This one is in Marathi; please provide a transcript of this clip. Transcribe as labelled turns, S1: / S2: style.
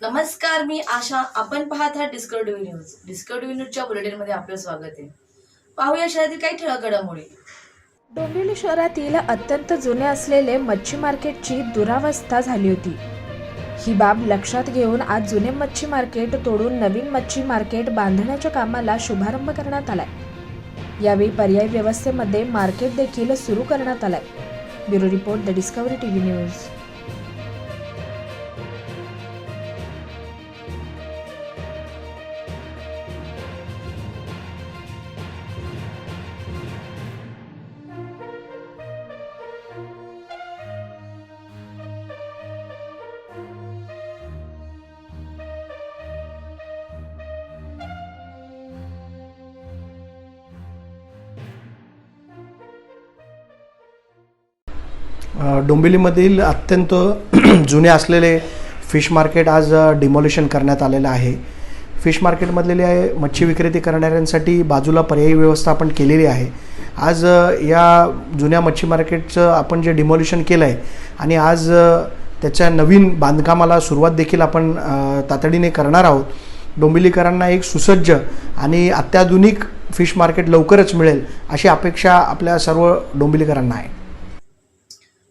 S1: नमस्कार मी आशा. आपण पाहत आहात डिस्कवरी न्यूज डिस्कवरी न्यूजच्या बुलेटिनमध्ये आपलं स्वागत आहे. पाहूया शहरातील काही ठळक घडामोडी
S2: डोंबिवली शहरातील अत्यंत जुने असलेले मच्छी मार्केटची दुरावस्था झाली होती. ही बाब लक्षात घेऊन आज जुने मच्छी मार्केट तोडून नवीन मच्छी मार्केट बांधण्याच्या कामाला शुभारंभ करण्यात आलाय. यावेळी पर्यायी व्यवस्थेमध्ये मार्केट देखील सुरू करण्यात आलाय. Bureau report the Discovery TV news.
S3: डोंबिवलीमधील अत्यंत जुने असलेले फिश मार्केट आज डिमॉलिशन करण्यात आलेलं आहे. फिश मार्केटमधलेले मच्छी विक्रेती करणाऱ्यांसाठी बाजूला पर्यायी व्यवस्था आपण केलेली आहे. आज या जुन्या मच्छी मार्केटचं आपण जे डिमॉल्युशन केलं आहे आणि आज त्याच्या नवीन बांधकामाला सुरुवात देखील आपण तातडीने करणार आहोत. डोंबिवलीकरांना एक सुसज्ज आणि अत्याधुनिक फिश मार्केट लवकरच मिळेल अशी अपेक्षा आपल्या सर्व डोंबिवलीकरांना आहे.